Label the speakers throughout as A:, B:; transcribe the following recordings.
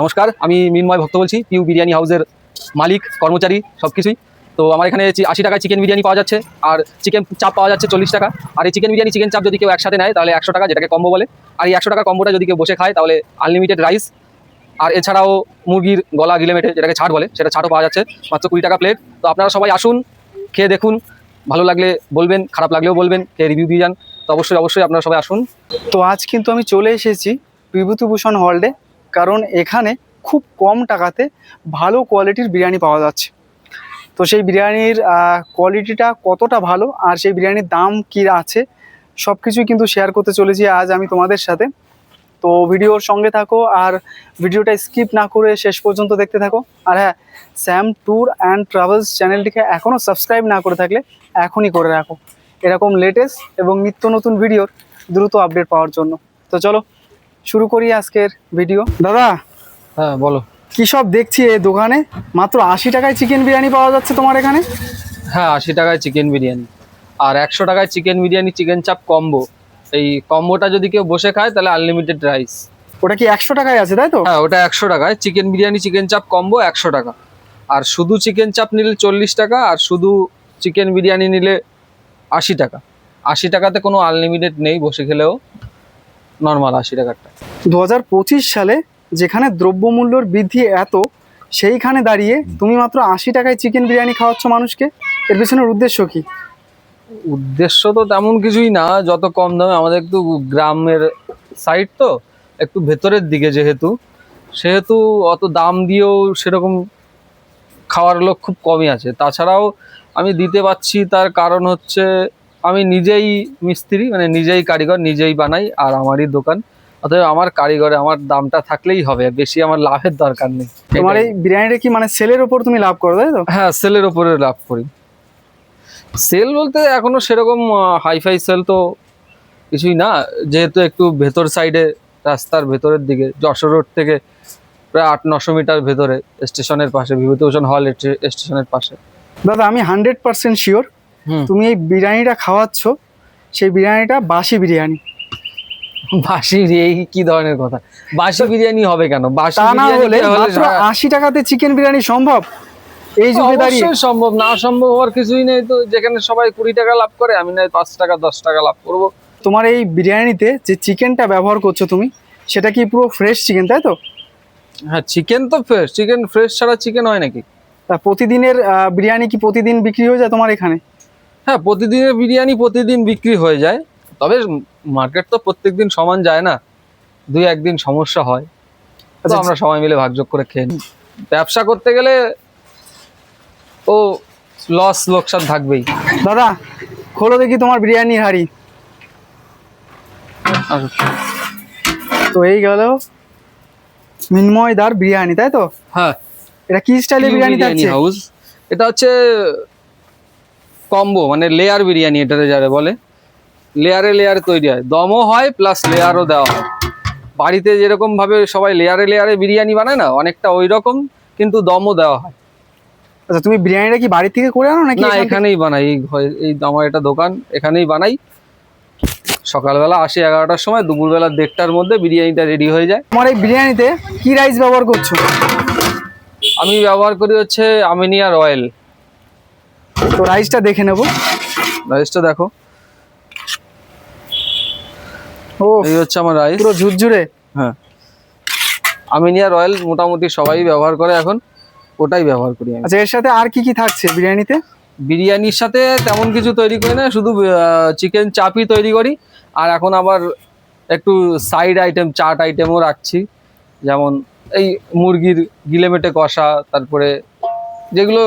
A: নমস্কার, আমি মিনময় ভক্ত বলছি পিউ বিরিয়ানি হাউসের মালিক, কর্মচারী সব কিছুই তো আমার এখানে আশি টাকায় চিকেন বিরিয়ানি পাওয়া যাচ্ছে, আর চিকেন চাপ পাওয়া যাচ্ছে চল্লিশ টাকা। আর এই চিকেন বিরিয়ানি চিকেন চাপ যদি কেউ একসাথে নেয়, তাহলে একশো টাকা, যেটাকে কম্বো বলে। আর এই একশো টাকা কম্বোটা যদি কেউ বসে খায়, তাহলে আনলিমিটেড রাইস আর এছাড়াও মুরগির গলা গিলে মেটে, যেটাকে ছাড় বলে, সেটা ছাড়ও পাওয়া যাচ্ছে, মাত্র কুড়ি টাকা প্লেট তো আপনারা সবাই আসুন, খেয়ে দেখুন, ভালো লাগলে বলবেন, খারাপ লাগলেও বলবেন, খেয়ে রিভিউ দিয়ে যান। তো অবশ্যই অবশ্যই আপনারা সবাই আসুন।
B: তো আজ কিন্তু আমি চলে এসেছি, বিভূতিভূষণ হলডে কারণ এখানে খুব কম টাকাতে ভালো কোয়ালিটির বিরিয়ানি পাওয়া যাচ্ছে। তো সেই বিরিয়ানির কোয়ালিটিটা কতটা ভালো আর সেই বিরিয়ানির দাম কী আছে সব কিছুই কিন্তু শেয়ার করতে চলেছি আজ আমি তোমাদের সাথে। তো ভিডিওর সঙ্গে থাকো আর ভিডিওটা স্কিপ না করে শেষ পর্যন্ত দেখতে থাকো। আর হ্যাঁ স্যাম ট্যুর অ্যান্ড ট্রাভেলস চ্যানেলটিকে এখনও সাবস্ক্রাইব না করে থাকলে এখনই করে রাখো। এরকম লেটেস্ট এবং নিত্য নতুন ভিডিওর দ্রুত আপডেট পাওয়ার জন্য। তো চলো শুরু করি আজকের ভিডিও দাদা
A: হ্যাঁ বলো।
B: কি সব দেখছি এই দোকানে? মাত্র আশি টাকায় চিকেন বিরিয়ানি পাওয়া যাচ্ছে তোমার এখানে?
A: হ্যাঁ আশি টাকায় চিকেন বিরিয়ানি। আর একশো টাকায় chicken biryani chicken chaap combo এই কম্বোটা যদি কেউ বসে খায় তাহলে আনলিমিটেড রাইস
B: ওটা কি একশো টাকায় আছে তাই তো?
A: হ্যাঁ ওটা একশো টাকায়। Chicken biryani chicken chaap combo একশো টাকা। আর শুধু চিকেন চাপ নিলে চল্লিশ টাকা আর শুধু চিকেন বিরিয়ানি নিলে আশি টাকা। আশি টাকাতে কোনো আনলিমিটেড নেই বসে খেলেও। নর্মাল আশি টাকারটা
B: দু হাজার সালে যেখানে দ্রব্যমূল্যর বৃদ্ধি এত সেইখানে দাঁড়িয়ে তুমি মাত্র আশি টাকায় চিকেন বিরিয়ানি খাওয়াচ্ছ মানুষকে। এর পিছনের উদ্দেশ্য কি?
A: উদ্দেশ্য তো তেমন কিছুই না যত কম দামে। আমাদের একটু গ্রামের সাইড তো একটু ভেতরের দিকে যেহেতু। সেহেতু অত দাম দিয়েও সেরকম খাওয়ার লোক খুব কমই আছে। তাছাড়াও আমি দিতে পারছি তার কারণ হচ্ছে আমি নিজেই মিস্ত্রি মানে নিজেই কারিগর নিজেই বানাই আর আমারই দোকান। অতএব আমার কারিগরে আমার দামটা থাকলেই হবে বেশি আমার লাভের দরকার নেই।
B: তোমার এই বিরিয়ানিটা কি মানে সেলের ওপর তুমি লাভ করো তাই তো?
A: হ্যাঁ সেলের ওপরে লাভ করি। সেল বলতে এখনও সেরকম হাইফাই সেল তো কিছুই না। যেহেতু একটু ভেতর সাইডে রাস্তার ভেতরের দিকে যশোর রোড থেকে প্রায় আট নশো মিটার ভেতরে স্টেশনের পাশে বিভূতিভূষণ হল স্টেশনের পাশে।
B: দাদা আমি হান্ড্রেড পার্সেন্ট শিওর তুমি এই বিরিয়ানিটা খাওয়াচ্ছ সেই বিরিয়ানিটা বাসি বিরিয়ানি।
A: বাসি এই কি ধরনের কথা? বাসি বিরিয়ানি হবে কেন? বাসি
B: না হলে মাত্র
A: হ্যাঁ,
B: আশি টাকাতে চিকেন বিরিয়ানি সম্ভব? এই যুগে দাঁড়িয়ে।
A: সম্ভব না সম্ভব হওয়ার কিছুই নেই তো। যেখানে সবাই কুড়ি টাকা লাভ করে আমি না পাঁচ টাকা দশ টাকা লাভ করব।
B: তোমার এই বিরিয়ানিতে যে চিকেনটা ব্যবহার করছ তুমি সেটা কি পুরো ফ্রেশ চিকেন তাই তো?
A: হ্যাঁ চিকেন তো ফ্রেশ চিকেন ফ্রেশ ছাড়া চিকেন হয় নাকি?
B: তা প্রতিদিনের বিরিয়ানি কি প্রতিদিন বিক্রি হয়ে যায় তোমার এখানে?
A: হ্যাঁ প্রতিদিনের বিরিয়ানি প্রতিদিন বিক্রি হয়ে যায়। তবে মার্কেট তো প্রত্যেকদিন সমান যায় না। দুই একদিন সমস্যা হয়। তো
B: আচ্ছা,
A: আমরা সবাই মিলে ভাগযোগ করে খেয়ে নিই। ব্যবসা করতে গেলে ও লস লোকসান থাকবেই।
B: দাদা খোলো দেখি তোমার বিরিয়ানি হাড়ি। তো এই গেল মিনময়দার বিরিয়ানি তাই তো?
A: হ্যাঁ।
B: এটা কি স্টাইলের বিরিয়ানি
A: হাউস এটা হচ্ছে কম্বো মানে লেয়ার বিরিয়ানি এটাতে যারা বলে। লেয়ারে লেয়ারে তৈরি হয়। দমও হয় প্লাস লেয়ারও দেওয়া হয়। বাড়িতে যেরকম ভাবে সবাই লেয়ারে লেয়ারে বিরিয়ানি বানায় না অনেকটা ওই রকম কিন্তু দমও দেওয়া হয়।
B: আচ্ছা তুমি বিরিয়ানিটা কি বাড়ি থেকে করে আনো নাকি
A: না? এখানেই বানাই। এই এই আমার এটা দোকান এখানেই বানাই। সকালবেলা আসি এগারোটার সময় দুপুরবেলা দেড়টার মধ্যে বিরিয়ানিটা রেডি হয়ে যায়।
B: তোমার এই বিরিয়ানিতে কি রাইস ব্যবহার করছ?
A: আমি ব্যবহার করি হচ্ছে আমিনিয়া রয়্যাল
B: তো রাইসটা দেখে নেব।
A: রাইসটা দেখো।
B: ও
A: এই হচ্ছে আমার রাইস
B: পুরো ঝুরঝুরে।
A: হ্যাঁ। আমিনিয়া রয়্যাল মোটামুটি সবাই ব্যবহার করে এখন ওটাই ব্যবহার করি
B: আচ্ছা এর সাথে আর কি কি থাকছে বিরিয়ানিতে?
A: বিরিয়ানির সাথে তেমন কিছু তৈরি করি না শুধু চিকেন চাপই তৈরি করি। আর এখন আবার একটু সাইড আইটেম চাট আইটেমও রাখছি। যেমন এই মুরগির গিলেমেটে কষা তারপরে যেগুলো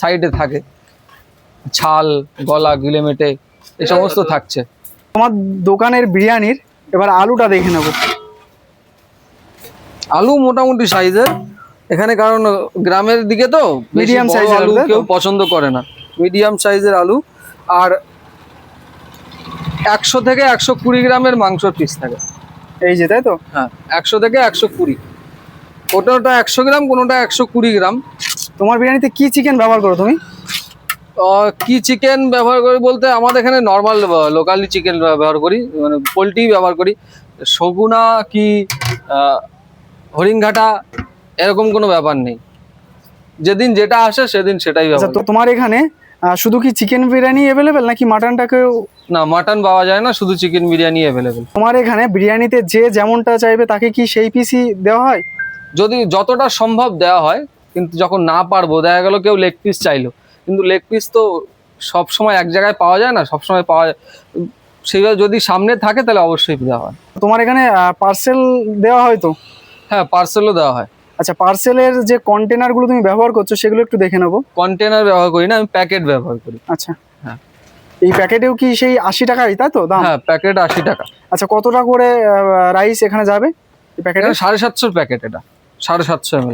A: সাইডে থাকে। ছাল গলা গিলেমেটে এই সমস্ত থাকছে।
B: তোমার দোকানের বিরিয়ানির এবার আলুটা দেখে নেব।
A: আলু মোটামুটি সাইজের। এখানে কারণ গ্রামের দিকে তো
B: মিডিয়াম এর
A: আলু? কেউ পছন্দ করে না। মিডিয়াম সাইজের আলু। আর একশো থেকে একশো কুড়ি গ্রামের মাংসর পিস থাকে।
B: এই যে তাই তো?
A: হ্যাঁ একশো থেকে একশো কুড়ি। কোনোটা একশো গ্রাম কোনোটা একশো কুড়ি গ্রাম।
B: তোমার বিরিয়ানিতে কি চিকেন ব্যবহার করো তুমি?
A: কি চিকেন ব্যবহার করি বলতে আমাদের এখানে নর্মাল লোকালি চিকেন ব্যবহার করি মানে পোলট্রি ব্যবহার করি। সগুনা কি হরিণঘাটা এরকম কোনো ব্যাপার নেই। যেদিন যেটা আসে সেদিন সেটাই
B: আচ্ছা তো তোমার এখানে শুধু কি চিকেন বিরিয়ানি অ্যাভেলেবেল নাকি মাটনটাকেও
A: না মাটন পাওয়া যায় না শুধু চিকেন বিরিয়ানি অ্যাভেলেবেল
B: তোমার এখানে বিরিয়ানিতে যে যেমনটা চাইবে তাকে কি সেই পিসই দেওয়া হয়?
A: যদি যতটা সম্ভব দেওয়া হয় কিন্তু যখন না পারব দেখা গেল কেউ লেগ পিস চাইলো। কিন্তু লেগ পিস তো সব সময় এক জায়গায় পাওয়া যায় না সব সময় পাওয়া যায়। সেইভাবে যদি সামনে থাকে তাহলে অবশ্যই দেওয়া হয়।
B: তোমার এখানে পার্সেল দেওয়া হয় তো?
A: হ্যাঁ পার্সেলও দেওয়া হয়।
B: আচ্ছা পার্সেলের যে কন্টেনারগুলো তুমি ব্যবহার করছ সেগুলো একটু দেখে নেব।
A: কন্টেনার ব্যবহার করি না আমি প্যাকেট ব্যবহার করি।
B: আচ্ছা।
A: হ্যাঁ।
B: এই প্যাকেটেও কি সেই আশি টাকাই তাই তো দাম?
A: হ্যাঁ প্যাকেট আশি টাকা।
B: আচ্ছা কতটা করে রাইস এখানে যাবে এই প্যাকেটে
A: সাড়ে সাতশোর প্যাকেট এটা। সাড়ে সাতশো এম।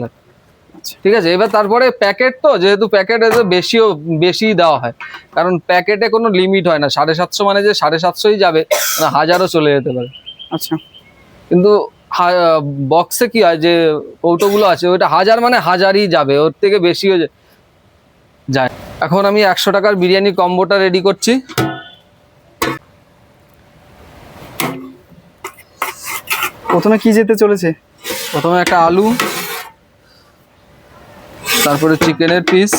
A: ঠিক আছে এবার তারপরে প্যাকেট তো যেহেতু প্যাকেটে বেশিও বেশি দেওয়া হয়। কারণ প্যাকেটে কোনো লিমিট হয় না সাড়ে সাতশো মানে যে সাড়ে সাতশোই যাবে না হাজারও চলে যেতে পারে।
B: আচ্ছা।
A: কিন্তু বক্সে কি হয় যে কৌটোগুলো আছে ওইটা হাজার মানে হাজারই যাবে ওর থেকে বেশিও যায় এখন আমি একশো টাকার বিরিয়ানি কম্বোটা রেডি করছি।
B: প্রথমে কি যেতে চলেছে?
A: প্রথমে একটা আলু তারপরে চিকেনের পিস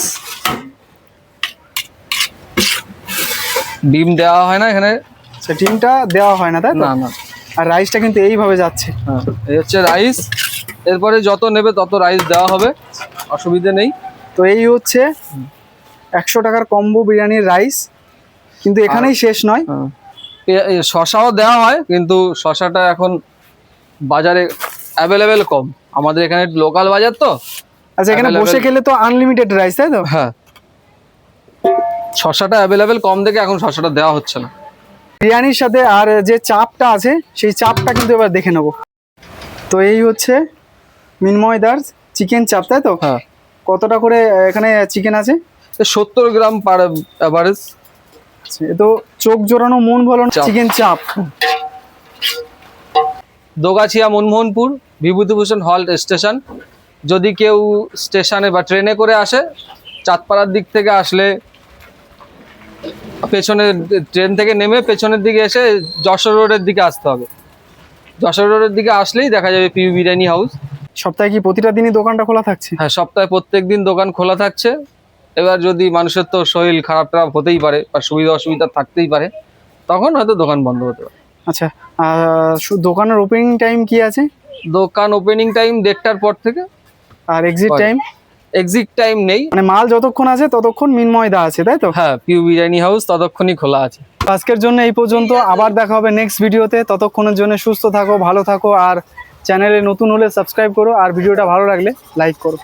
A: ডিম দেওয়া হয় না এখানে?
B: আচ্ছা ডিমটা দেওয়া হয় না তাই
A: না না।
B: আর রাইসটা কিন্তু এইভাবে যাচ্ছে।
A: হ্যাঁ এই হচ্ছে রাইস এরপরে যত নেবে তত রাইস দেওয়া হবে। অসুবিধে নেই।
B: তো এই হচ্ছে একশো টাকার কম্বো বিরিয়ানির রাইস কিন্তু এখানেই শেষ নয়।
A: হ্যাঁ। শশাও দেওয়া হয় কিন্তু শশাটা এখন বাজারে অ্যাভেলেবেল কম। আমাদের এখানে লোকাল বাজার তো।
B: আচ্ছা এখানে বসে খেলে তো আনলিমিটেড রাইস তাই তো?
A: হ্যাঁ। শশাটা অ্যাভেলেবেল কম দেখে এখন শশাটা দেওয়া হচ্ছে না।
B: বিরিয়ানির সাথে আর যে চাপটা আছে সেই চাপটা কিন্তু এবার দেখে নেব। তো এই হচ্ছে মিনময়দার চিকেন চাপ তাই তো?
A: হ্যাঁ।
B: কতটা করে এখানে চিকেন আছে?
A: সত্তর গ্রাম পার অ্যাভারেজ
B: আচ্ছা, এ তো চোখ জোড়ানো মন বলো। Chicken chaap.
A: Dogachhia Manmohanpur Bibhutibhushan halt station. যদি কেউ স্টেশনে বা ট্রেনে করে আসে চাঁদপাড়ার দিক থেকে আসলে পেছনে ট্রেন থেকে নেমে পেছনের দিকে এসে যশোর রোডের দিকে আসতে হবে। যশোর রোডের দিকে আসলেই দেখা যাবে পিউ বিরিয়ানি হাউস
B: সপ্তাহে কি প্রতিটা দিনই দোকানটা খোলা থাকছে?
A: হ্যাঁ সপ্তাহে প্রত্যেক দিন দোকান খোলা থাকছে। এবার যদি মানুষের তো শরীর খারাপ টারাপ হতেই পারে বা সুবিধা অসুবিধা থাকতেই পারে তখন হয়তো দোকান বন্ধ হতে পারে।
B: আচ্ছা দোকানের ওপেনিং টাইম কি আছে?
A: দোকান ওপেনিং টাইম দেড়টার পর থেকে
B: আর এক্সিট টাইম
A: এক্সিট টাইম নেই।
B: মানে মাল যতক্ষণ আছে ততক্ষণ মিনময়দা আছে তাই তো?
A: হ্যাঁ পিউ বিরিয়ানি হাউস ততক্ষণই খোলা আছে।
B: আজকের জন্য এই পর্যন্ত আবার দেখা হবে নেক্সট ভিডিওতে ততক্ষণের জন্য সুস্থ থাকো ভালো থাকো আর চ্যানেলে নতুন হলে সাবস্ক্রাইব করো আর ভিডিওটা ভালো লাগলে লাইক করো।